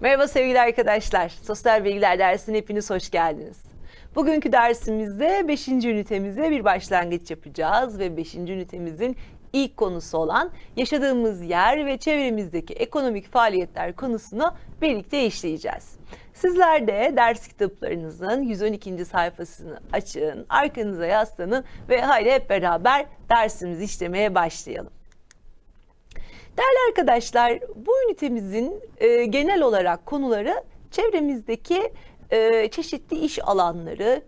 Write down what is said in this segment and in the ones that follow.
Merhaba sevgili arkadaşlar. Sosyal Bilgiler dersine hepiniz hoş geldiniz. Bugünkü dersimizde 5. ünitemize bir başlangıç yapacağız ve 5. ünitemizin ilk konusu olan yaşadığımız yer ve çevremizdeki ekonomik faaliyetler konusunu birlikte işleyeceğiz. Sizler de ders kitaplarınızın 112. sayfasını açın, arkanıza yaslanın ve haydi hep beraber dersimizi işlemeye başlayalım. Değerli arkadaşlar, bu ünitemizin e, genel olarak konuları çevremizdeki e, çeşitli iş alanları,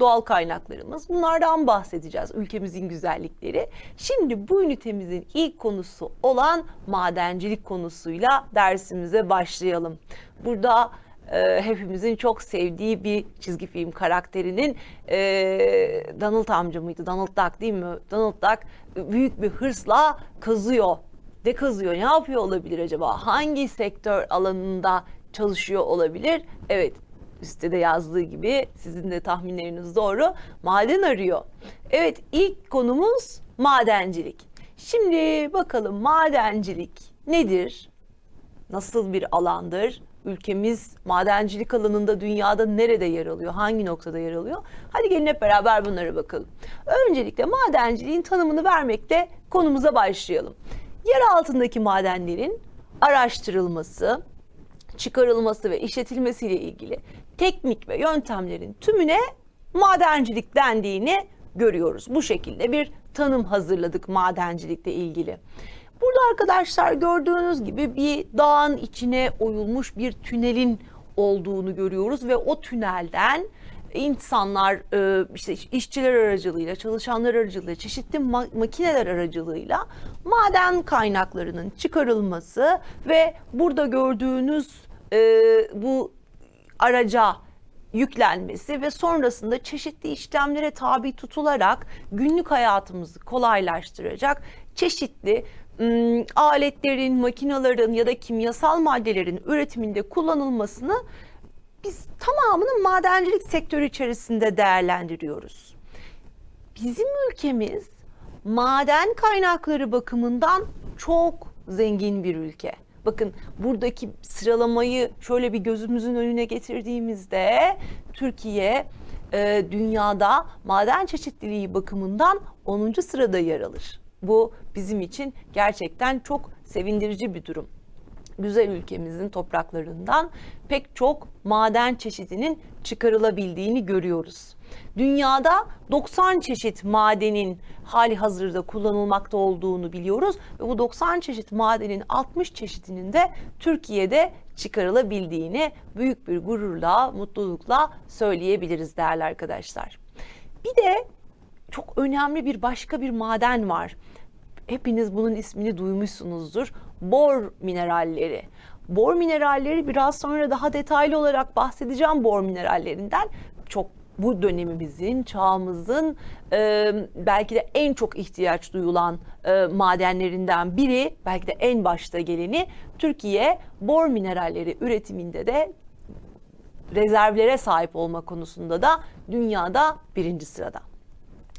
doğal kaynaklarımız. Bunlardan bahsedeceğiz, ülkemizin güzellikleri. Şimdi bu ünitemizin ilk konusu olan madencilik konusuyla dersimize başlayalım. Burada e, hepimizin çok sevdiği bir çizgi film karakterinin e, Donald amca mıydı? Donald Duck değil mi? Donald Duck büyük bir hırsla kazıyor ne kazıyor, ne yapıyor olabilir acaba? Hangi sektör alanında çalışıyor olabilir? Evet, üstte de yazdığı gibi sizin de tahminleriniz doğru. Maden arıyor. Evet, ilk konumuz madencilik. Şimdi bakalım madencilik nedir? Nasıl bir alandır? Ülkemiz madencilik alanında dünyada nerede yer alıyor? Hangi noktada yer alıyor? Hadi gelin hep beraber bunlara bakalım. Öncelikle madenciliğin tanımını vermekle konumuza başlayalım yer altındaki madenlerin araştırılması, çıkarılması ve işletilmesiyle ilgili teknik ve yöntemlerin tümüne madencilik dendiğini görüyoruz. Bu şekilde bir tanım hazırladık madencilikle ilgili. Burada arkadaşlar gördüğünüz gibi bir dağın içine oyulmuş bir tünelin olduğunu görüyoruz ve o tünelden insanlar e, işte işçiler aracılığıyla, çalışanlar aracılığıyla, çeşitli makineler aracılığıyla maden kaynaklarının çıkarılması ve burada gördüğünüz e, bu araca yüklenmesi ve sonrasında çeşitli işlemlere tabi tutularak günlük hayatımızı kolaylaştıracak çeşitli aletlerin, makinaların ya da kimyasal maddelerin üretiminde kullanılmasını biz tamamını madencilik sektörü içerisinde değerlendiriyoruz. Bizim ülkemiz maden kaynakları bakımından çok zengin bir ülke. Bakın buradaki sıralamayı şöyle bir gözümüzün önüne getirdiğimizde Türkiye e, dünyada maden çeşitliliği bakımından 10. sırada yer alır. Bu bizim için gerçekten çok sevindirici bir durum güzel ülkemizin topraklarından pek çok maden çeşidinin çıkarılabildiğini görüyoruz. Dünyada 90 çeşit madenin hali hazırda kullanılmakta olduğunu biliyoruz ve bu 90 çeşit madenin 60 çeşidinin de Türkiye'de çıkarılabildiğini büyük bir gururla, mutlulukla söyleyebiliriz değerli arkadaşlar. Bir de çok önemli bir başka bir maden var. Hepiniz bunun ismini duymuşsunuzdur bor mineralleri. Bor mineralleri biraz sonra daha detaylı olarak bahsedeceğim bor minerallerinden. Çok bu dönemimizin, çağımızın e, belki de en çok ihtiyaç duyulan e, madenlerinden biri, belki de en başta geleni Türkiye bor mineralleri üretiminde de rezervlere sahip olma konusunda da dünyada birinci sırada.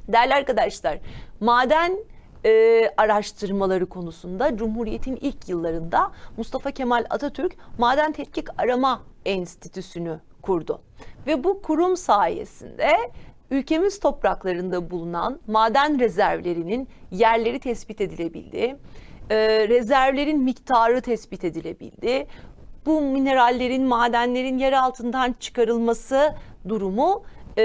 Değerli arkadaşlar, maden e, araştırmaları konusunda Cumhuriyet'in ilk yıllarında Mustafa Kemal Atatürk Maden Tetkik Arama Enstitüsü'nü kurdu. Ve bu kurum sayesinde ülkemiz topraklarında bulunan maden rezervlerinin yerleri tespit edilebildi. E, rezervlerin miktarı tespit edilebildi. Bu minerallerin, madenlerin yer altından çıkarılması durumu e,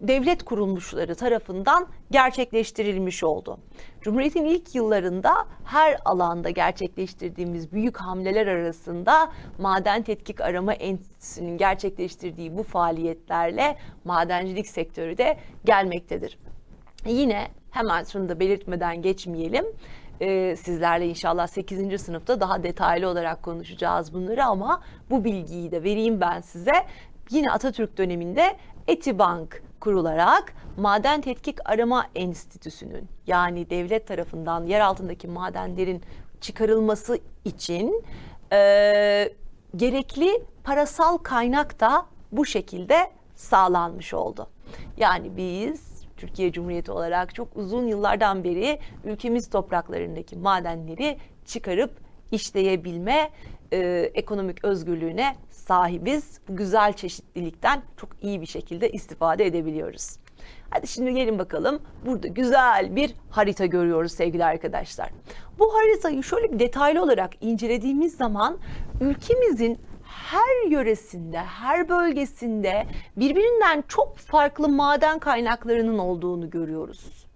devlet kurulmuşları tarafından gerçekleştirilmiş oldu. Cumhuriyet'in ilk yıllarında her alanda gerçekleştirdiğimiz büyük hamleler arasında Maden Tetkik Arama Enstitüsü'nün gerçekleştirdiği bu faaliyetlerle madencilik sektörü de gelmektedir. Yine hemen şunu da belirtmeden geçmeyelim. Ee, sizlerle inşallah 8. sınıfta daha detaylı olarak konuşacağız bunları ama bu bilgiyi de vereyim ben size. Yine Atatürk döneminde Etibank kurularak Maden Tetkik Arama Enstitüsü'nün yani devlet tarafından yer altındaki madenlerin çıkarılması için e, gerekli parasal kaynak da bu şekilde sağlanmış oldu. Yani biz Türkiye Cumhuriyeti olarak çok uzun yıllardan beri ülkemiz topraklarındaki madenleri çıkarıp işleyebilme e, ekonomik özgürlüğüne sahibiz. Bu güzel çeşitlilikten çok iyi bir şekilde istifade edebiliyoruz. Hadi şimdi gelin bakalım. Burada güzel bir harita görüyoruz sevgili arkadaşlar. Bu haritayı şöyle bir detaylı olarak incelediğimiz zaman ülkemizin her yöresinde, her bölgesinde birbirinden çok farklı maden kaynaklarının olduğunu görüyoruz.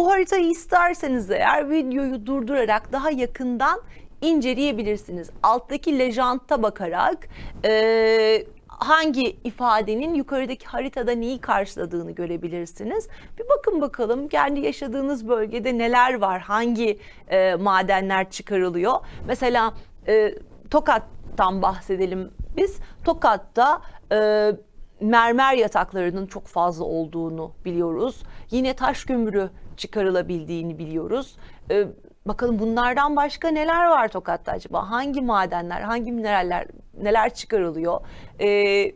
Bu haritayı isterseniz eğer videoyu durdurarak daha yakından inceleyebilirsiniz. Alttaki lejanta bakarak e, hangi ifadenin yukarıdaki haritada neyi karşıladığını görebilirsiniz. Bir bakın bakalım kendi yaşadığınız bölgede neler var, hangi e, madenler çıkarılıyor. Mesela e, Tokat'tan bahsedelim biz. Tokat'ta e, mermer yataklarının çok fazla olduğunu biliyoruz. Yine taş kömürü çıkarılabildiğini biliyoruz. Ee, bakalım bunlardan başka neler var Tokat'ta acaba? Hangi madenler, hangi mineraller, neler çıkarılıyor? Ee,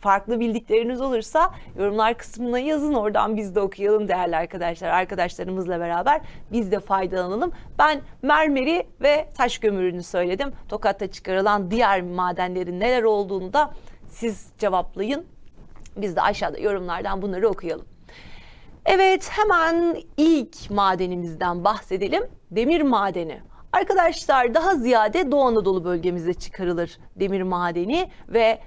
farklı bildikleriniz olursa yorumlar kısmına yazın oradan biz de okuyalım değerli arkadaşlar. Arkadaşlarımızla beraber biz de faydalanalım. Ben mermeri ve taş kömürünü söyledim. Tokat'ta çıkarılan diğer madenlerin neler olduğunu da siz cevaplayın. Biz de aşağıda yorumlardan bunları okuyalım. Evet hemen ilk madenimizden bahsedelim. Demir madeni. Arkadaşlar daha ziyade Doğu Anadolu bölgemizde çıkarılır demir madeni ve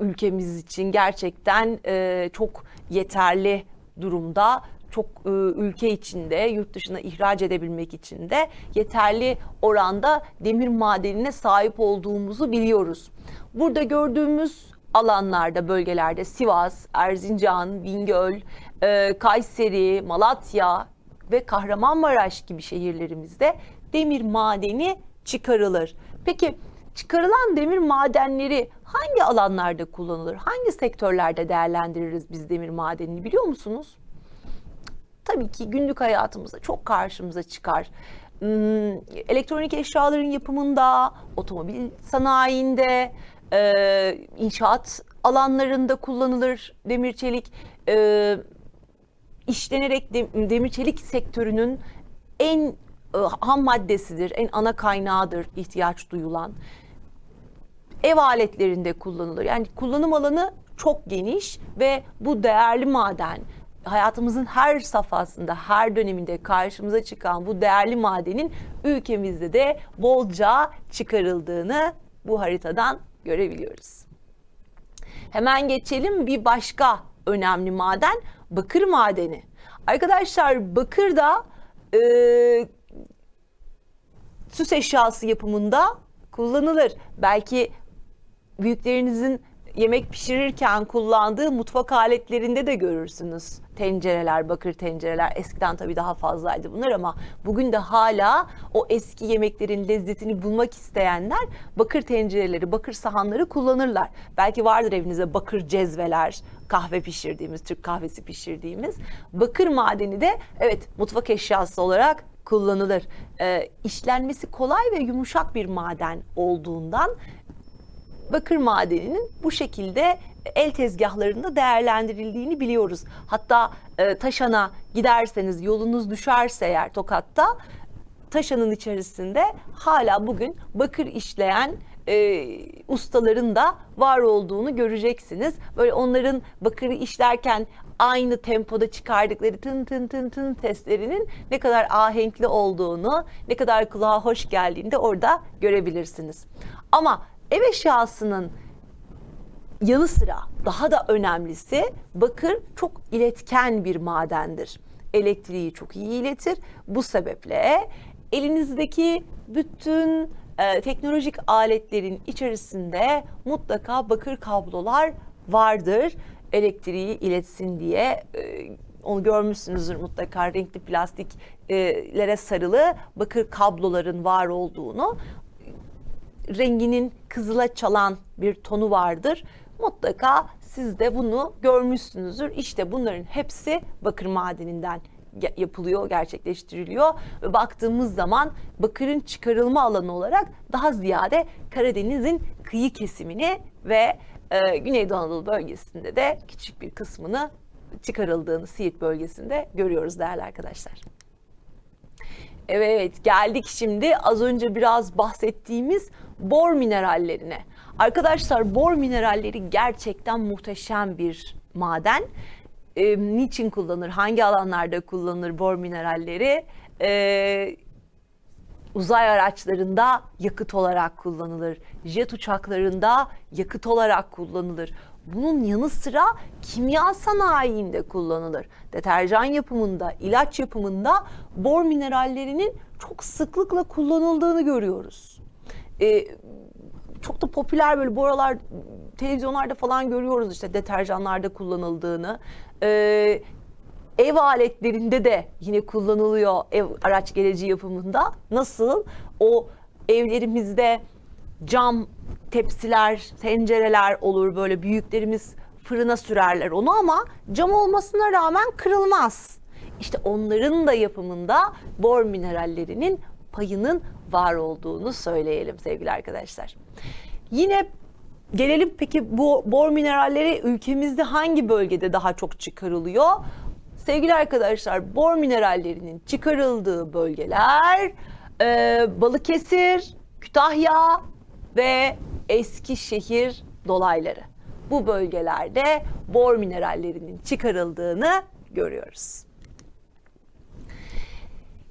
ülkemiz için gerçekten e, çok yeterli durumda çok e, ülke içinde yurt dışına ihraç edebilmek için de yeterli oranda demir madenine sahip olduğumuzu biliyoruz. Burada gördüğümüz alanlarda, bölgelerde Sivas, Erzincan, Bingöl, e, Kayseri, Malatya ve Kahramanmaraş gibi şehirlerimizde demir madeni çıkarılır. Peki çıkarılan demir madenleri hangi alanlarda kullanılır? Hangi sektörlerde değerlendiririz biz demir madenini biliyor musunuz? Tabii ki günlük hayatımızda çok karşımıza çıkar. Hmm, elektronik eşyaların yapımında, otomobil sanayinde, e, inşaat alanlarında kullanılır demir çelik. E, işlenerek demir çelik sektörünün en e, ham maddesidir, en ana kaynağıdır ihtiyaç duyulan. Ev aletlerinde kullanılır. Yani kullanım alanı çok geniş ve bu değerli maden hayatımızın her safhasında, her döneminde karşımıza çıkan bu değerli madenin ülkemizde de bolca çıkarıldığını bu haritadan görebiliyoruz. Hemen geçelim bir başka önemli maden bakır madeni. Arkadaşlar bakır da e, süs eşyası yapımında kullanılır. Belki büyüklerinizin yemek pişirirken kullandığı mutfak aletlerinde de görürsünüz. Tencereler, bakır tencereler. Eskiden tabii daha fazlaydı bunlar ama bugün de hala o eski yemeklerin lezzetini bulmak isteyenler bakır tencereleri, bakır sahanları kullanırlar. Belki vardır evinizde bakır cezveler, kahve pişirdiğimiz, Türk kahvesi pişirdiğimiz. Bakır madeni de evet mutfak eşyası olarak kullanılır. E, işlenmesi kolay ve yumuşak bir maden olduğundan bakır madeninin bu şekilde el tezgahlarında değerlendirildiğini biliyoruz. Hatta e, Taşan'a giderseniz yolunuz düşerse eğer Tokat'ta Taşan'ın içerisinde hala bugün bakır işleyen e, ustaların da var olduğunu göreceksiniz. Böyle onların bakırı işlerken aynı tempoda çıkardıkları tın tın tın tın seslerinin ne kadar ahenkli olduğunu, ne kadar kulağa hoş geldiğini de orada görebilirsiniz. Ama ev eşyasının yanı sıra daha da önemlisi bakır çok iletken bir madendir. Elektriği çok iyi iletir. Bu sebeple elinizdeki bütün e, teknolojik aletlerin içerisinde mutlaka bakır kablolar vardır. Elektriği iletsin diye e, onu görmüşsünüzdür mutlaka renkli plastiklere sarılı bakır kabloların var olduğunu renginin kızıla çalan bir tonu vardır. Mutlaka siz de bunu görmüşsünüzdür. İşte bunların hepsi bakır madeninden yapılıyor, gerçekleştiriliyor ve baktığımız zaman bakırın çıkarılma alanı olarak daha ziyade Karadeniz'in kıyı kesimini ve e, Güneydoğu Anadolu bölgesinde de küçük bir kısmını çıkarıldığını Siirt bölgesinde görüyoruz değerli arkadaşlar. Evet geldik şimdi az önce biraz bahsettiğimiz bor minerallerine. Arkadaşlar bor mineralleri gerçekten muhteşem bir maden. Ee, niçin kullanılır? Hangi alanlarda kullanılır bor mineralleri? Ee, uzay araçlarında yakıt olarak kullanılır. Jet uçaklarında yakıt olarak kullanılır. Bunun yanı sıra kimya sanayinde kullanılır. Deterjan yapımında, ilaç yapımında bor minerallerinin çok sıklıkla kullanıldığını görüyoruz. Ee, çok da popüler böyle boralar televizyonlarda falan görüyoruz işte deterjanlarda kullanıldığını. Ee, ev aletlerinde de yine kullanılıyor ev araç gereci yapımında. Nasıl? O evlerimizde cam tepsiler, tencereler olur böyle büyüklerimiz fırına sürerler onu ama cam olmasına rağmen kırılmaz. İşte onların da yapımında bor minerallerinin payının var olduğunu söyleyelim sevgili arkadaşlar. Yine gelelim peki bu bor mineralleri ülkemizde hangi bölgede daha çok çıkarılıyor? Sevgili arkadaşlar bor minerallerinin çıkarıldığı bölgeler e, Balıkesir, Kütahya ve Eskişehir dolayları. Bu bölgelerde bor minerallerinin çıkarıldığını görüyoruz.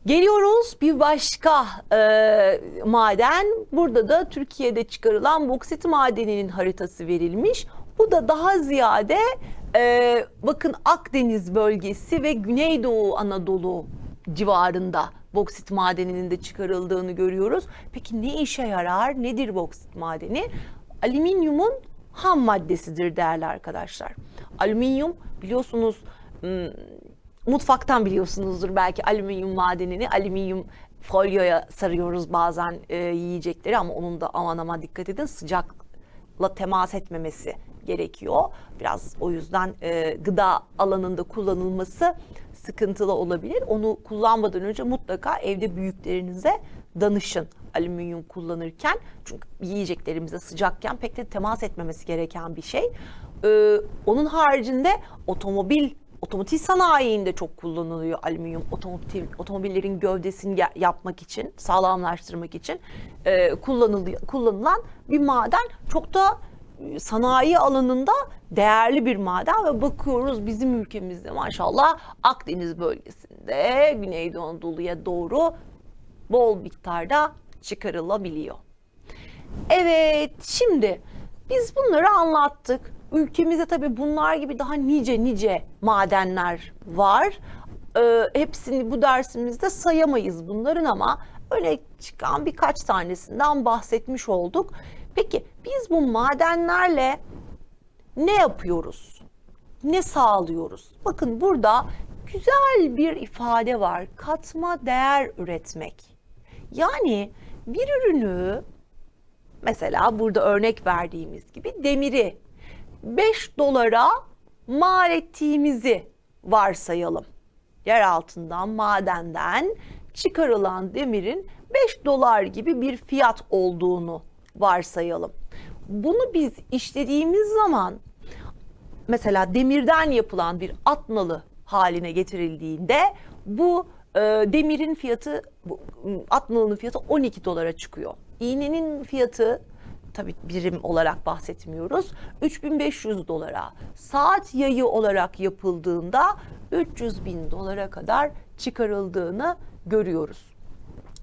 Geliyoruz bir başka e, maden. Burada da Türkiye'de çıkarılan boksit madeninin haritası verilmiş. Bu da daha ziyade e, bakın Akdeniz bölgesi ve Güneydoğu Anadolu civarında boksit madeninin de çıkarıldığını görüyoruz. Peki ne işe yarar? Nedir boksit madeni? Alüminyumun ham maddesidir değerli arkadaşlar. Alüminyum biliyorsunuz mutfaktan biliyorsunuzdur belki alüminyum madenini. Alüminyum folyoya sarıyoruz bazen e, yiyecekleri ama onun da aman aman dikkat edin sıcakla temas etmemesi gerekiyor. Biraz o yüzden e, gıda alanında kullanılması sıkıntılı olabilir. Onu kullanmadan önce mutlaka evde büyüklerinize danışın alüminyum kullanırken. Çünkü yiyeceklerimize sıcakken pek de temas etmemesi gereken bir şey. Ee, onun haricinde otomobil otomotiv sanayinde çok kullanılıyor alüminyum otomotiv otomobillerin gövdesini yapmak için sağlamlaştırmak için e, kullanılan bir maden çok da sanayi alanında değerli bir maden ve bakıyoruz bizim ülkemizde maşallah Akdeniz bölgesinde Güneydoğu Anadolu'ya doğru bol miktarda çıkarılabiliyor. Evet şimdi biz bunları anlattık. Ülkemizde tabii bunlar gibi daha nice nice madenler var. Ee, hepsini bu dersimizde sayamayız bunların ama öyle çıkan birkaç tanesinden bahsetmiş olduk. Peki biz bu madenlerle ne yapıyoruz? Ne sağlıyoruz? Bakın burada güzel bir ifade var. Katma değer üretmek. Yani bir ürünü mesela burada örnek verdiğimiz gibi demiri 5 dolara mal ettiğimizi varsayalım. Yer altından, madenden çıkarılan demirin 5 dolar gibi bir fiyat olduğunu varsayalım. Bunu biz işlediğimiz zaman mesela demirden yapılan bir at nalı haline getirildiğinde bu e, demirin fiyatı bu, at nalının fiyatı 12 dolara çıkıyor. İğnenin fiyatı tabi birim olarak bahsetmiyoruz. 3500 dolara. Saat yayı olarak yapıldığında 300 bin dolara kadar çıkarıldığını görüyoruz.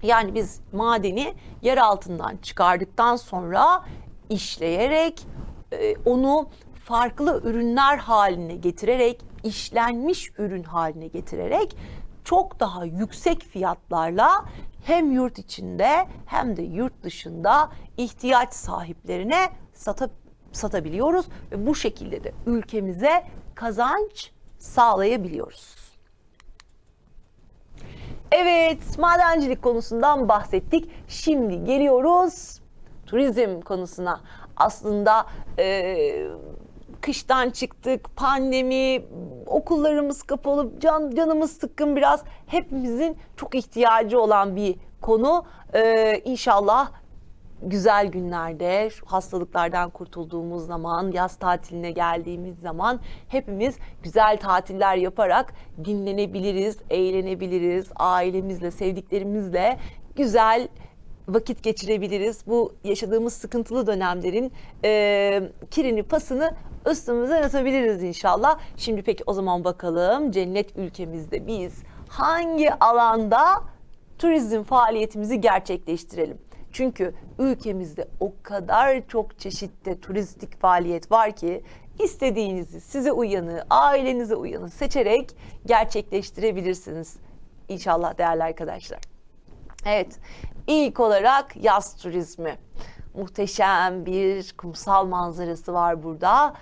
Yani biz madeni yer altından çıkardıktan sonra işleyerek e, onu farklı ürünler haline getirerek işlenmiş ürün haline getirerek çok daha yüksek fiyatlarla hem yurt içinde hem de yurt dışında ihtiyaç sahiplerine sata, satabiliyoruz ve bu şekilde de ülkemize kazanç sağlayabiliyoruz. Evet, madencilik konusundan bahsettik. Şimdi geliyoruz turizm konusuna. Aslında e, kıştan çıktık, pandemi, okullarımız kapalı, can, canımız sıkkın biraz. Hepimizin çok ihtiyacı olan bir konu. Ee, inşallah güzel günlerde, hastalıklardan kurtulduğumuz zaman, yaz tatiline geldiğimiz zaman hepimiz güzel tatiller yaparak dinlenebiliriz, eğlenebiliriz, ailemizle, sevdiklerimizle güzel vakit geçirebiliriz. Bu yaşadığımız sıkıntılı dönemlerin e, kirini, pasını üstümüze atabiliriz inşallah. Şimdi peki o zaman bakalım cennet ülkemizde biz hangi alanda turizm faaliyetimizi gerçekleştirelim? Çünkü ülkemizde o kadar çok çeşitli turistik faaliyet var ki istediğinizi, size uyanı, ailenize uyanı seçerek gerçekleştirebilirsiniz. İnşallah değerli arkadaşlar. Evet, ilk olarak yaz turizmi. Muhteşem bir kumsal manzarası var burada.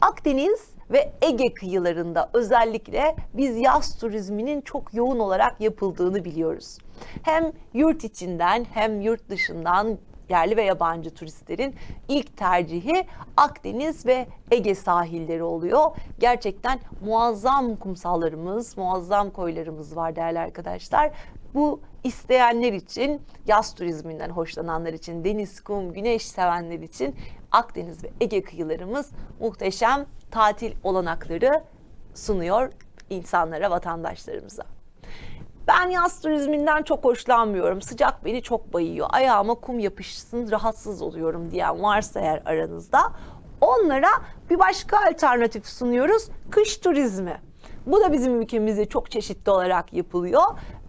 Akdeniz ve Ege kıyılarında özellikle biz yaz turizminin çok yoğun olarak yapıldığını biliyoruz. Hem yurt içinden hem yurt dışından yerli ve yabancı turistlerin ilk tercihi Akdeniz ve Ege sahilleri oluyor. Gerçekten muazzam kumsallarımız, muazzam koylarımız var değerli arkadaşlar. Bu isteyenler için, yaz turizminden hoşlananlar için, deniz, kum, güneş sevenler için Akdeniz ve Ege kıyılarımız muhteşem tatil olanakları sunuyor insanlara, vatandaşlarımıza. Ben yaz turizminden çok hoşlanmıyorum. Sıcak beni çok bayıyor. Ayağıma kum yapışsın rahatsız oluyorum diyen varsa eğer aranızda onlara bir başka alternatif sunuyoruz. Kış turizmi. Bu da bizim ülkemizde çok çeşitli olarak yapılıyor.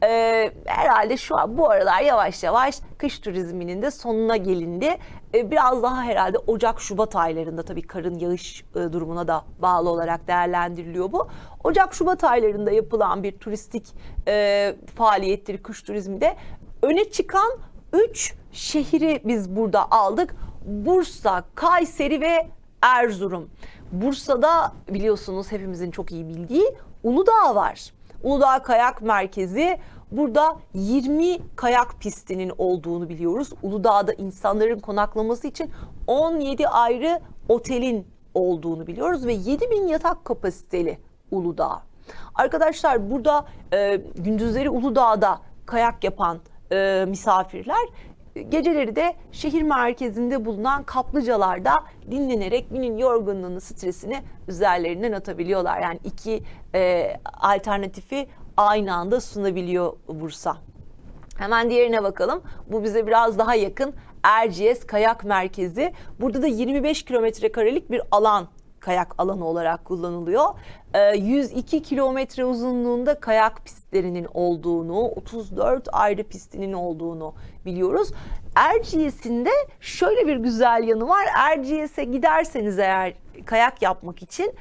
Ee, herhalde şu an bu aralar yavaş yavaş kış turizminin de sonuna gelindi. Ee, biraz daha herhalde Ocak-Şubat aylarında tabii karın yağış e, durumuna da bağlı olarak değerlendiriliyor bu. Ocak-Şubat aylarında yapılan bir turistik e, faaliyettir kış turizmi de. Öne çıkan 3 şehri biz burada aldık. Bursa, Kayseri ve Erzurum. Bursa'da biliyorsunuz hepimizin çok iyi bildiği Uludağ var. Uludağ Kayak Merkezi. Burada 20 kayak pistinin olduğunu biliyoruz. Uludağ'da insanların konaklaması için 17 ayrı otelin olduğunu biliyoruz ve 7000 yatak kapasiteli Uludağ. Arkadaşlar burada e, gündüzleri Uludağ'da kayak yapan e, misafirler geceleri de şehir merkezinde bulunan kaplıcalarda dinlenerek günün yorgunluğunu, stresini üzerlerinden atabiliyorlar. Yani iki e, alternatifi aynı anda sunabiliyor Bursa. Hemen diğerine bakalım. Bu bize biraz daha yakın. Erciyes Kayak Merkezi. Burada da 25 kilometre karelik bir alan kayak alanı olarak kullanılıyor. 102 kilometre uzunluğunda kayak pistlerinin olduğunu, 34 ayrı pistinin olduğunu biliyoruz. Erciyes'in de şöyle bir güzel yanı var. Erciyes'e giderseniz eğer kayak yapmak için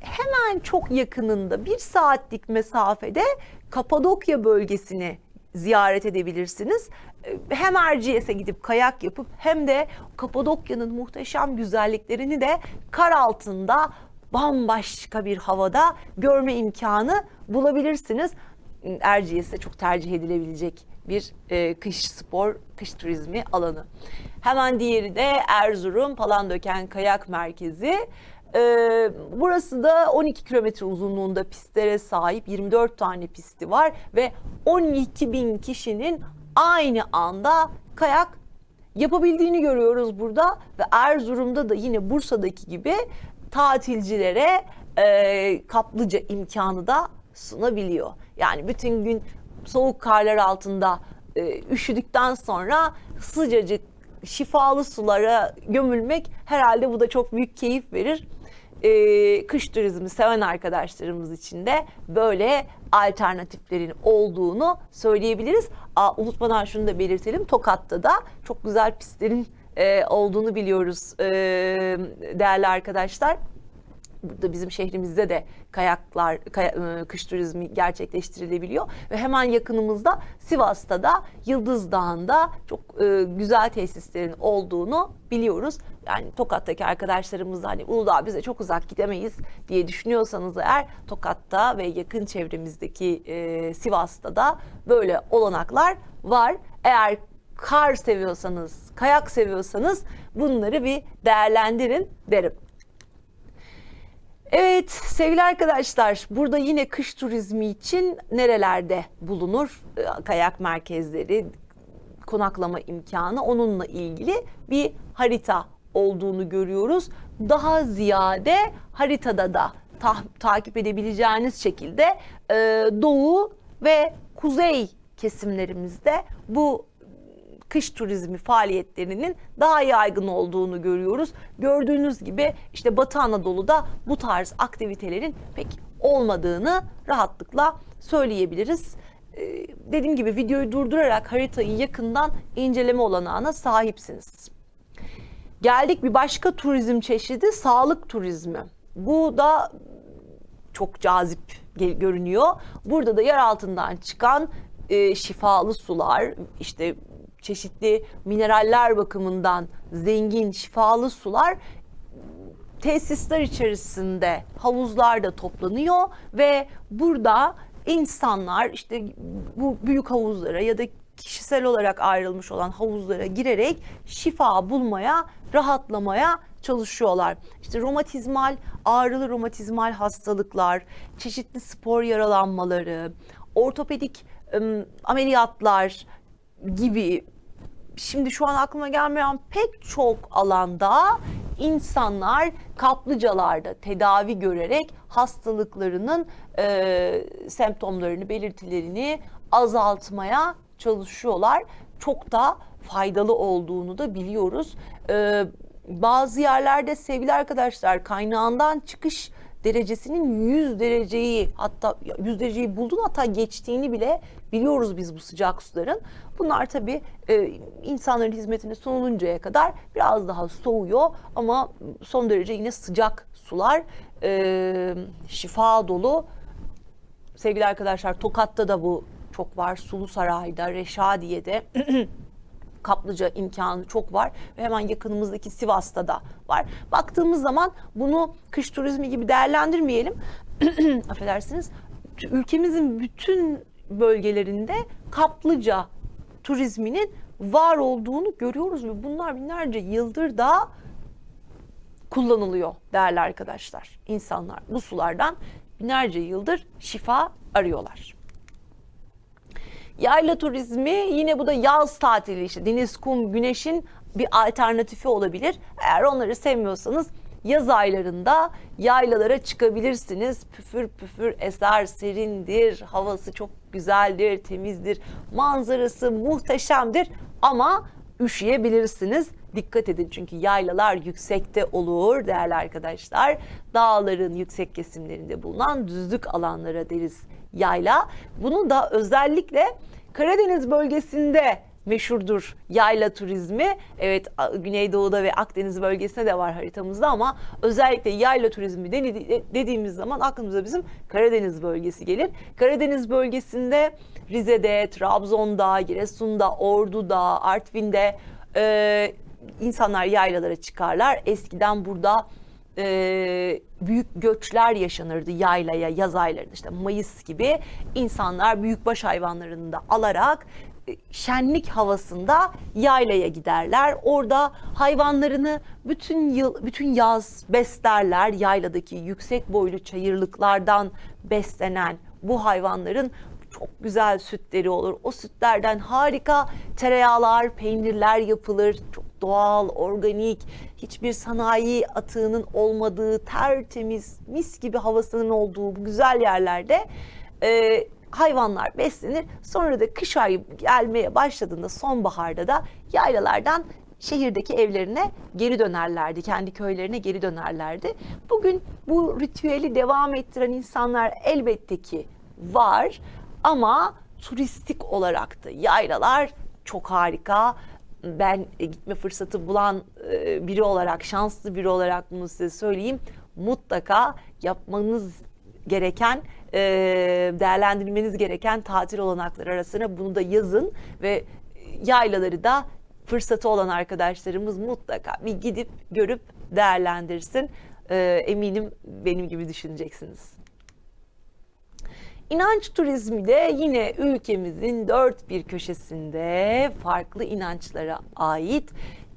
hemen çok yakınında bir saatlik mesafede Kapadokya bölgesini ziyaret edebilirsiniz. Hem Erciyes'e gidip kayak yapıp hem de Kapadokya'nın muhteşem güzelliklerini de kar altında bambaşka bir havada görme imkanı bulabilirsiniz. Erciyes'e çok tercih edilebilecek bir e, kış spor, kış turizmi alanı. Hemen diğeri de Erzurum Palandöken Kayak Merkezi. Ee, burası da 12 kilometre uzunluğunda pistlere sahip 24 tane pisti var ve 12 bin kişinin aynı anda kayak yapabildiğini görüyoruz burada ve Erzurum'da da yine Bursa'daki gibi tatilcilere e, kaplıca imkanı da sunabiliyor. Yani bütün gün soğuk karlar altında e, üşüdükten sonra sıcacık şifalı sulara gömülmek herhalde bu da çok büyük keyif verir. Ee, kış turizmi seven arkadaşlarımız için de böyle alternatiflerin olduğunu söyleyebiliriz. Aa, unutmadan şunu da belirtelim. Tokat'ta da çok güzel pistlerin e, olduğunu biliyoruz e, değerli arkadaşlar burada bizim şehrimizde de kayaklar, kay, e, kış turizmi gerçekleştirilebiliyor. Ve hemen yakınımızda Sivas'ta da Yıldız Dağı'nda çok e, güzel tesislerin olduğunu biliyoruz. Yani Tokat'taki arkadaşlarımız da hani Uludağ bize çok uzak gidemeyiz diye düşünüyorsanız eğer Tokat'ta ve yakın çevremizdeki e, Sivas'ta da böyle olanaklar var. Eğer kar seviyorsanız, kayak seviyorsanız bunları bir değerlendirin derim. Evet sevgili arkadaşlar burada yine kış turizmi için nerelerde bulunur? Kayak merkezleri, konaklama imkanı onunla ilgili bir harita olduğunu görüyoruz. Daha ziyade haritada da ta- takip edebileceğiniz şekilde e, doğu ve kuzey kesimlerimizde bu kış turizmi faaliyetlerinin daha yaygın olduğunu görüyoruz. Gördüğünüz gibi işte Batı Anadolu'da bu tarz aktivitelerin pek olmadığını rahatlıkla söyleyebiliriz. Ee, dediğim gibi videoyu durdurarak haritayı yakından inceleme olanağına sahipsiniz. Geldik bir başka turizm çeşidi sağlık turizmi. Bu da çok cazip görünüyor. Burada da yer altından çıkan e, şifalı sular, işte çeşitli mineraller bakımından zengin şifalı sular tesisler içerisinde havuzlarda toplanıyor ve burada insanlar işte bu büyük havuzlara ya da kişisel olarak ayrılmış olan havuzlara girerek şifa bulmaya, rahatlamaya çalışıyorlar. İşte romatizmal, ağrılı romatizmal hastalıklar, çeşitli spor yaralanmaları, ortopedik ım, ameliyatlar gibi şimdi şu an aklıma gelmeyen pek çok alanda insanlar kaplıcalarda tedavi görerek hastalıklarının e, semptomlarını, belirtilerini azaltmaya çalışıyorlar. Çok da faydalı olduğunu da biliyoruz. E, bazı yerlerde sevgili arkadaşlar kaynağından çıkış derecesinin 100 dereceyi hatta 100 dereceyi bulduğunu hatta geçtiğini bile biliyoruz biz bu sıcak suların. Bunlar tabii e, insanların hizmetine sunuluncaya kadar biraz daha soğuyor ama son derece yine sıcak sular e, şifa dolu. Sevgili arkadaşlar Tokat'ta da bu çok var. Sulu Saray'da, Reşadiye'de kaplıca imkanı çok var ve hemen yakınımızdaki Sivas'ta da var. Baktığımız zaman bunu kış turizmi gibi değerlendirmeyelim. Affedersiniz. Ülkemizin bütün bölgelerinde kaplıca turizminin var olduğunu görüyoruz ve bunlar binlerce yıldır da kullanılıyor değerli arkadaşlar. İnsanlar bu sulardan binlerce yıldır şifa arıyorlar. Yayla turizmi yine bu da yaz tatili işte deniz, kum, güneşin bir alternatifi olabilir. Eğer onları sevmiyorsanız yaz aylarında yaylalara çıkabilirsiniz. Püfür püfür eser, serindir, havası çok güzeldir, temizdir, manzarası muhteşemdir ama üşüyebilirsiniz. Dikkat edin çünkü yaylalar yüksekte olur değerli arkadaşlar. Dağların yüksek kesimlerinde bulunan düzlük alanlara deriz yayla. Bunu da özellikle Karadeniz bölgesinde meşhurdur yayla turizmi. Evet Güneydoğu'da ve Akdeniz bölgesinde de var haritamızda ama özellikle yayla turizmi dediğimiz zaman aklımıza bizim Karadeniz bölgesi gelir. Karadeniz bölgesinde Rize'de, Trabzon'da, Giresun'da, Ordu'da, Artvin'de e, insanlar yaylalara çıkarlar. Eskiden burada e, büyük göçler yaşanırdı yaylaya yaz aylarında işte Mayıs gibi insanlar büyükbaş hayvanlarını da alarak e, şenlik havasında yaylaya giderler. Orada hayvanlarını bütün yıl bütün yaz beslerler. Yayladaki yüksek boylu çayırlıklardan beslenen bu hayvanların çok güzel sütleri olur. O sütlerden harika tereyağlar, peynirler yapılır. Çok doğal, organik, hiçbir sanayi atığının olmadığı, tertemiz, mis gibi havasının olduğu bu güzel yerlerde e, hayvanlar beslenir. Sonra da kış ayı gelmeye başladığında sonbaharda da yaylalardan şehirdeki evlerine geri dönerlerdi. Kendi köylerine geri dönerlerdi. Bugün bu ritüeli devam ettiren insanlar elbette ki var ama turistik olarak da yaylalar çok harika. Ben gitme fırsatı bulan e, biri olarak, şanslı biri olarak bunu size söyleyeyim. Mutlaka yapmanız gereken, e, değerlendirmeniz gereken tatil olanakları arasına bunu da yazın ve yaylaları da fırsatı olan arkadaşlarımız mutlaka bir gidip görüp değerlendirsin. E, eminim benim gibi düşüneceksiniz. İnanç turizmi de yine ülkemizin dört bir köşesinde farklı inançlara ait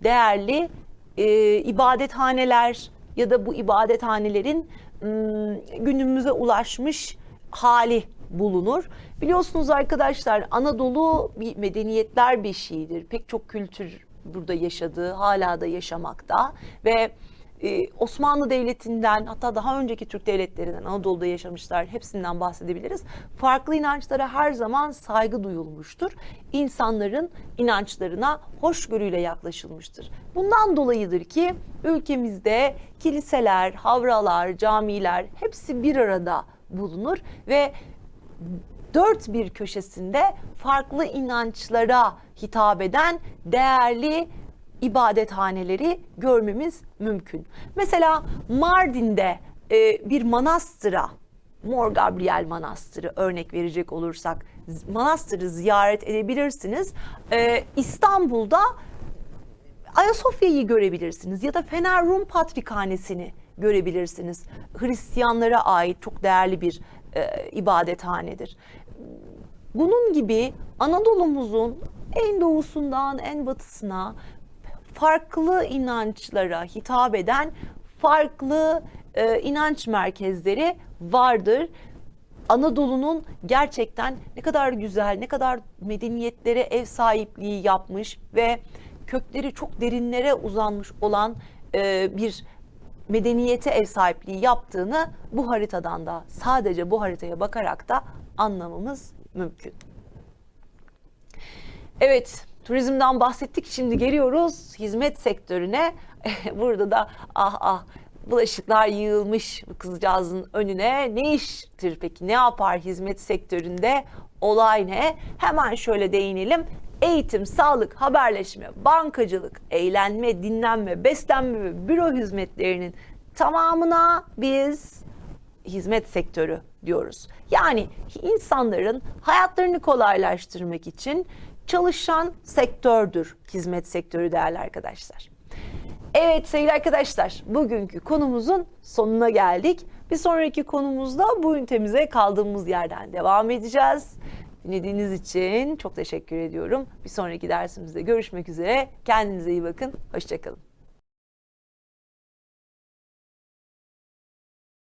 değerli e, ibadethaneler ya da bu ibadethanelerin günümüze ulaşmış hali bulunur. Biliyorsunuz arkadaşlar Anadolu bir medeniyetler beşiğidir. Pek çok kültür burada yaşadığı, hala da yaşamakta ve e, Osmanlı Devleti'nden hatta daha önceki Türk devletlerinden Anadolu'da yaşamışlar hepsinden bahsedebiliriz. Farklı inançlara her zaman saygı duyulmuştur. İnsanların inançlarına hoşgörüyle yaklaşılmıştır. Bundan dolayıdır ki ülkemizde kiliseler, havralar, camiler hepsi bir arada bulunur ve dört bir köşesinde farklı inançlara hitap eden değerli ibadethaneleri görmemiz mümkün. Mesela Mardin'de e, bir manastıra, Mor Gabriel Manastırı örnek verecek olursak manastırı ziyaret edebilirsiniz. E, İstanbul'da Ayasofya'yı görebilirsiniz ya da Fener Rum Patrikhanesi'ni görebilirsiniz. Hristiyanlara ait çok değerli bir e, ibadethanedir. Bunun gibi Anadolu'muzun en doğusundan en batısına farklı inançlara hitap eden farklı e, inanç merkezleri vardır. Anadolu'nun gerçekten ne kadar güzel, ne kadar medeniyetlere ev sahipliği yapmış ve kökleri çok derinlere uzanmış olan e, bir medeniyete ev sahipliği yaptığını bu haritadan da sadece bu haritaya bakarak da anlamamız mümkün. Evet, turizmden bahsettik. Şimdi geliyoruz hizmet sektörüne. Burada da ah ah bulaşıklar yığılmış kızcağızın önüne. Ne iştir peki? Ne yapar hizmet sektöründe? Olay ne? Hemen şöyle değinelim. Eğitim, sağlık, haberleşme, bankacılık, eğlenme, dinlenme, beslenme ve büro hizmetlerinin tamamına biz hizmet sektörü diyoruz. Yani insanların hayatlarını kolaylaştırmak için çalışan sektördür hizmet sektörü değerli arkadaşlar. Evet sevgili arkadaşlar bugünkü konumuzun sonuna geldik. Bir sonraki konumuzda bu ünitemize kaldığımız yerden devam edeceğiz. Dinlediğiniz için çok teşekkür ediyorum. Bir sonraki dersimizde görüşmek üzere. Kendinize iyi bakın. Hoşçakalın.